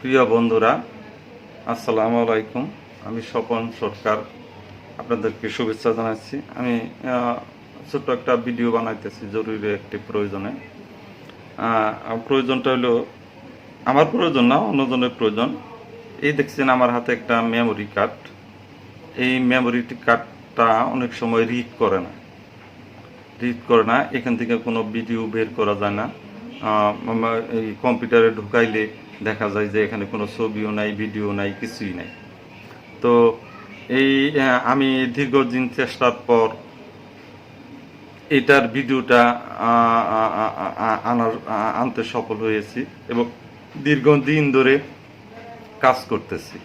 প্রিয় বন্ধুরা, আসসালামু আলাইকুম। আমি স্বপন সরকার, আপনাদেরকে শুভেচ্ছা জানাচ্ছি। আমি ছোট্ট একটা ভিডিও বানাইতেছি জরুরি একটি প্রয়োজনে। প্রয়োজনটা হলো, আমার প্রয়োজন না, অন্যজনের প্রয়োজন। এই দেখছেন আমার হাতে একটা মেমোরি কার্ড এই মেমোরি কার্ডটা অনেক সময় রিড করে না। রিড করে না, এখান থেকে কোনো ভিডিও বের করা যায় না। এই কম্পিউটারে ঢুকাইলে দেখা যায় যে এখানে কোনো ছবিও নাই, ভিডিও নাই, কিছুই নাই। তো এই আমি দীর্ঘদিন চেষ্টার পর এটার ভিডিওটা আনার আনতে সফল হয়েছি এবং দীর্ঘদিন ধরে কাজ করতেছি।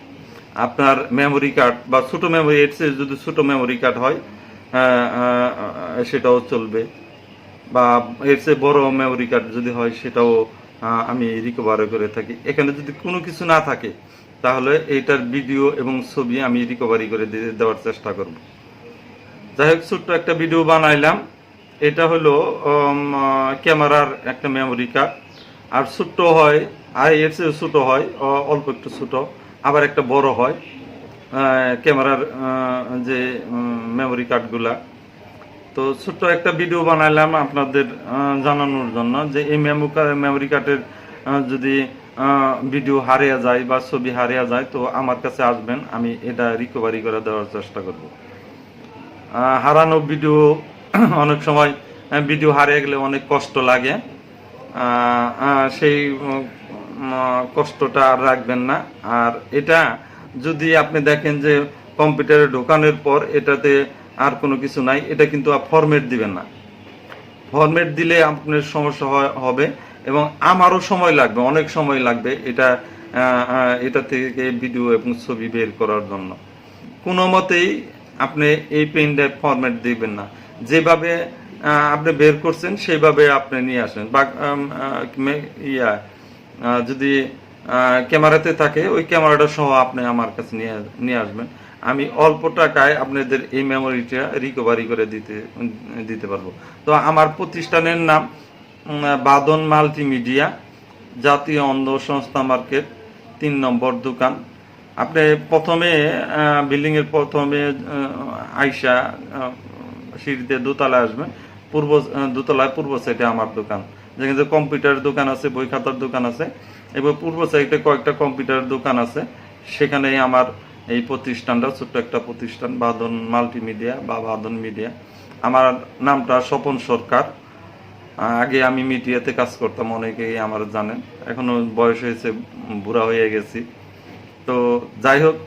আপনার মেমোরি কার্ড বা ছোটো মেমোরি এর যদি ছোটো মেমোরি কার্ড হয় সেটাও চলবে। বা এর চেয়ে বড় মেমোরি কার্ড যদি হয় সেটাও আমি রিকভার করে থাকি। এখানে যদি কোনো কিছু না থাকে, তাহলে এইটার ভিডিও এবং ছবি আমি রিকভারি করে দেওয়ার চেষ্টা করব। যাই হোক, ছোট্ট একটা ভিডিও বানাইলাম। এটা হলো ক্যামেরার একটা মেমোরি কার্ড আর ছোট্ট হয়, আর এর চেয়ে ছোট হয় অল্প একটু ছোটো, আবার একটা বড় হয় ক্যামেরার যে মেমোরি কার্ডগুলা তো ছোট্ট একটা ভিডিও বানাইলাম আপনাদের জানানোর জন্য যে এই মেমো মেমোরি কার্ডের যদি ভিডিও হারিয়ে যায় বা ছবি হারিয়ে যায়, তো আমার কাছে আসবেন, আমি এটা রিকভারি করে দেওয়ার চেষ্টা করব। হারানো ভিডিও অনেক সময় ভিডিও হারিয়ে গেলে অনেক কষ্ট লাগে। সেই কষ্টটা আর রাখবেন না। আর এটা যদি আপনি দেখেন যে কম্পিউটারে ঢোকানোর পর এটাতে আর কোনো কিছু নাই। এটা কিন্তু ফরম্যাট দিবেন না। ফরম্যাট দিলে আপনার সমস্যা হবে এবং আমারও সময় লাগবে, অনেক সময় লাগবে এটা এটা থেকে ভিডিও এবং ছবি বের করার জন্য। কোনো মতেই আপনি এই পেন ড্রাইভ দিবেন না। যেভাবে আপনি বের করছেন, সেইভাবে আপনি নিয়ে আসেন। বা ইয়া যদি ক্যামেরাতে থাকে, ওই ক্যামেরাটা সহ আপনি আমার কাছে নিয়ে নিয়ে আসবেন। আমি অল্প টাকায় আপনাদের এই মেমোরিটা রিকভারি করে দিতে দিতে পারব। তো আমার প্রতিষ্ঠানের নাম বাদন মাল্টিমিডিয়া, জাতীয় অন্ধ সংস্থা মার্কেট, তিন নম্বর দোকান। আপনি প্রথমে বিল্ডিং এর প্রথমে আইসা সিঁড়িতে দোতলায় আসবেন। পূর্ব দোতলায় পূর্ব সাইডে আমার দোকান। যেখানে কম্পিউটার দোকান আছে, বই খাতার দোকান আছে, এবং পূর্ব সাইডে কয়েকটা কম্পিউটার দোকান আছে। সেখানেই আমার এই প্রতিষ্ঠানটা ছোট্ট একটা প্রতিষ্ঠান, বাদন মাল্টিমিডিয়া বা বাদন মিডিয়া। আমার নামটা স্বপন সরকার। আগে আমি মিডিয়াতে কাজ করতাম, অনেকেই আমার জানেন। এখনও বয়স হয়েছে, বুড়া হয়ে গেছি। তো যাই হোক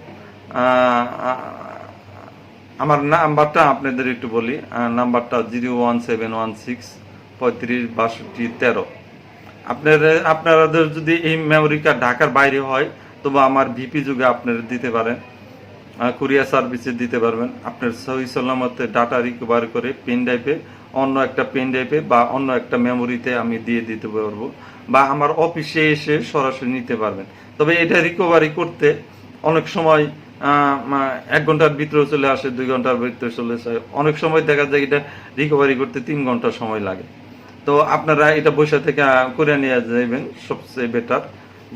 আমার নাম্বারটা আপনাদের একটু বলি। নাম্বারটা zero one seven one six পঁয়ত্রিশ বাষট্টি তেরো। আপনারা আপনাদের যদি এই মেমোরি কার্ড ঢাকার বাইরে হয় তবু আমার ভিপি যুগে আপনারা দিতে পারেন কুরিয়ার সার্ভিসে দিতে পারবেন। আপনার সহি সালামতে ডাটা রিকভার করে পেন ড্রাইভে অন্য একটা পেন ড্রাইভে বা অন্য একটা মেমোরিতে আমি দিয়ে দিতে পারব বা আমার অফিসে এসে সরাসরি নিতে পারবেন। তবে এটা রিকভারি করতে অনেক সময় এক ঘণ্টার ভিতরে চলে আসে, দুই ঘণ্টার ভিতরে চলে আসে। অনেক সময় দেখা যায় এটা রিকভারি করতে তিন ঘণ্টা সময় লাগে। তো আপনারা এটা বসে থেকে করে নিয়ে যাবেন সবচেয়ে বেটার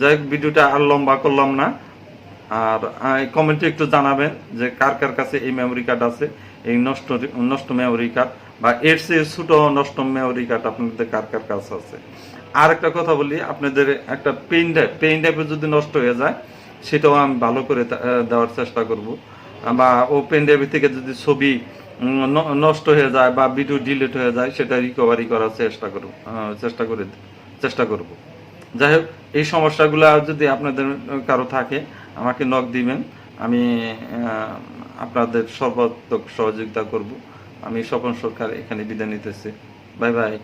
যাই হোক, ভিডিওটা আর লম্বা করলাম না। আর কমেন্টে একটু জানাবেন যে কার কার কাছে এই মেমোরি কার্ড আছে, এই নষ্ট নষ্ট মেমোরি কার্ড বা এর চেয়ে ছোটো নষ্ট মেমোরি কার্ড আপনাদের কার কার কাছে আছে। আর একটা কথা বলি, আপনাদের একটা পেন ড্রাইভ পেন ড্রাইভে যদি নষ্ট হয়ে যায়, সেটাও আমি ভালো করে দেওয়ার চেষ্টা করব। বা ও পেন ড্রাইভ থেকে যদি ছবি নষ্ট হয়ে যায় বা ভিডিও ডিলিট হয়ে যায়, সেটা রিকভারি করার চেষ্টা করব চেষ্টা করে, চেষ্টা করব। যাই হোক এই সমস্যাগুলো যদি আপনাদের কারও থাকে, আমাকে নক দিবেন। আমি আপনাদের সর্বাত্মক সহযোগিতা করব। আমি স্বপন সরকার এখানে বিদায় নিতেছি। Bye bye.